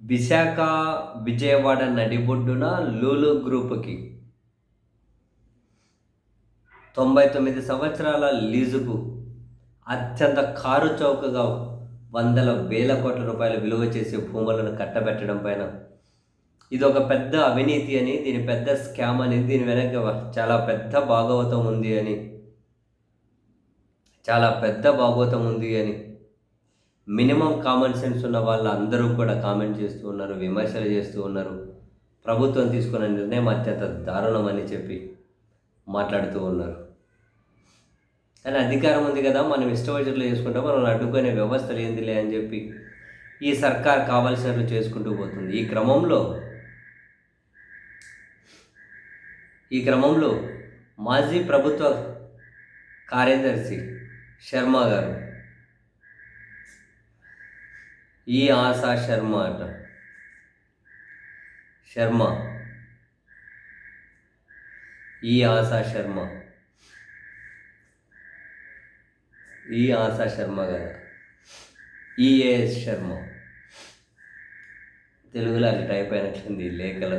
విశాఖ విజయవాడ నడిబొడ్డున లూలు గ్రూపుకి తొంభై తొమ్మిది సంవత్సరాల లీజుకు అత్యంత కారు చౌకగా వందల వేల కోట్ల రూపాయలు విలువ చేసే భూములను కట్టబెట్టడం పైన. ఇది ఒక పెద్ద అవినీతి అని దీని పెద్ద స్కామ్ అని దీని వెనక చాలా పెద్ద భాగవతం ఉంది అని. చాలా పెద్ద భాగవతం ఉంది అని. మినిమం కామన్ సెన్స్ ఉన్న వాళ్ళు అందరూ కూడా కామెంట్ చేస్తూ ఉన్నారు విమర్శలు చేస్తూ ఉన్నారు. ప్రభుత్వం తీసుకున్న నిర్ణయం అత్యంత దారుణం అని చెప్పి మాట్లాడుతూ ఉన్నారు. కానీ అధికారం ఉంది కదా మనం ఇష్టవచనలు చేసుకుంటాం మనం అడ్డుకునే వ్యవస్థ లేనిదిలే అని చెప్పి ఈ సర్కార్ కావాల్సినట్లు చేసుకుంటూ పోతుంది. ఈ క్రమంలో ఈ క్రమంలో మాజీ ప్రభుత్వ కార్యదర్శి శర్మ గారు ఈ ఆశా శర్మ అట. శర్మ. ఈ ఆశా శర్మ. ఈ ఆశా శర్మ కదా. ఈఏఎస్ శర్మ. తెలుగులో అది టైప్ అయినట్లుంది ఈ లేఖలో.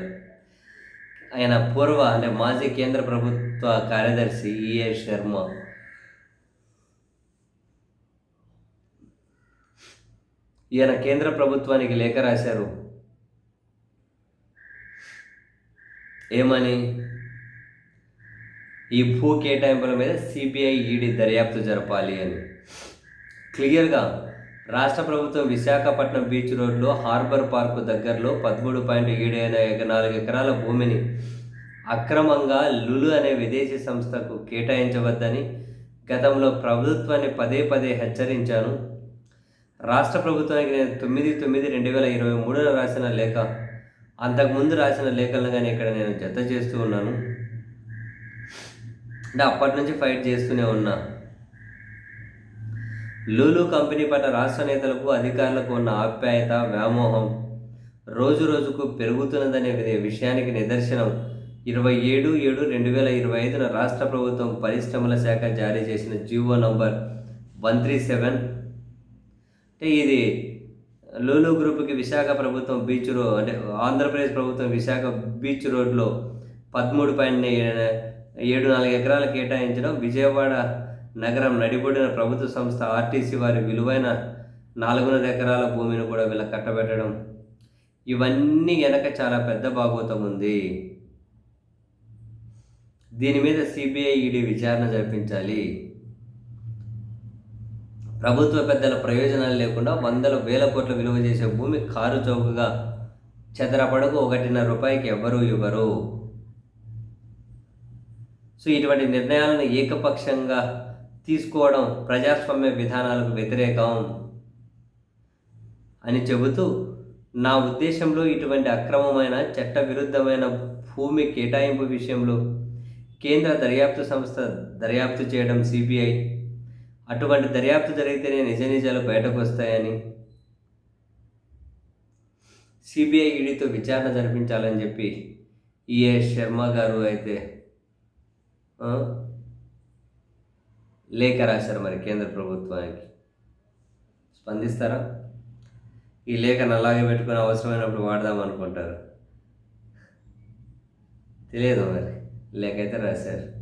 ఆయన పూర్వ అంటే మాజీ కేంద్ర ప్రభుత్వ కార్యదర్శి ఈఏ శర్మ. ఈయన కేంద్ర ప్రభుత్వానికి లేఖ రాశారు. ఏమని? ఈ భూ కేటాయింపుల మీద సిబిఐ ఈడీ దర్యాప్తు జరపాలి అని. క్లియర్గా రాష్ట్ర ప్రభుత్వం విశాఖపట్నం బీచ్ రోడ్లో హార్బర్ పార్కు దగ్గరలో పదమూడు పాయింట్ ఏడు నాలుగు ఎకరాల భూమిని అక్రమంగా లులు అనే విదేశీ సంస్థకు కేటాయించవద్దని గతంలో ప్రభుత్వాన్ని పదే పదే హెచ్చరించాను. రాష్ట్ర ప్రభుత్వానికి నేను తొమ్మిది తొమ్మిది రెండు వేల ఇరవై మూడున రాసిన లేఖ అంతకుముందు రాసిన లేఖలను కానీ ఇక్కడ నేను జత చేస్తూ ఉన్నాను. అంటే అప్పటి నుంచి ఫైట్ చేస్తూనే ఉన్నా. లూలు కంపెనీ పట్ల రాష్ట్ర నేతలకు అధికారులకు ఉన్న ఆప్యాయత వ్యామోహం రోజు రోజుకు పెరుగుతున్నదనే విషయానికి నిదర్శనం. ఇరవై ఏడు ఏడు రెండు వేల ఇరవై ఐదున రాష్ట్ర ప్రభుత్వం పరిశ్రమల శాఖ జారీ చేసిన GO number one three seven అంటే ఇది లూలు గ్రూప్కి విశాఖ ప్రభుత్వం బీచ్ రో అంటే ఆంధ్రప్రదేశ్ ప్రభుత్వం విశాఖ బీచ్ రోడ్లో పదమూడు పాయింట్ ఏడు నాలుగు ఎకరాలు కేటాయించడం విజయవాడ నగరం నడిబొడిన ప్రభుత్వ సంస్థ ఆర్టీసీ వారి విలువైన నాలుగున్నర ఎకరాల భూమిని కూడా వీళ్ళ కట్టబెట్టడం. ఇవన్నీ వెనక చాలా పెద్ద భాగోతం ఉంది. దీని మీద సిబిఐ ఈడీ విచారణ జరిపించాలి. ప్రభుత్వ పెద్దల ప్రయోజనాలు లేకుండా వందల వేల కోట్ల విలువ చేసే భూమి కారు చౌకగా చదరపడకు ఒకటిన్నర రూపాయికి ఎవ్వరూ ఇవ్వరు. సో ఇటువంటి నిర్ణయాలను ఏకపక్షంగా తీసుకోవడం ప్రజాస్వామ్య విధానాలకు వ్యతిరేకం అని చెబుతూ నా ఉద్దేశంలో ఇటువంటి అక్రమమైన చట్టవిరుద్ధమైన భూమి కేటాయింపు విషయంలో కేంద్ర దర్యాప్తు సంస్థ దర్యాప్తు చేయడం సిబిఐ అటువంటి దర్యాప్తు జరిగితేనే నిజ నిజాలు బయటకు వస్తాయని సిబిఐ ఈడీతో విచారణ జరిపించాలని చెప్పి ఈఏ శర్మ గారు అయితే లేఖ రాశారు మరి కేంద్ర ప్రభుత్వానికి. స్పందిస్తారా? ఈ లేఖను అలాగే పెట్టుకుని అవసరమైనప్పుడు వాడదాం అనుకుంటారు. తెలియదు మరి లేఖ అయితే రాశారు.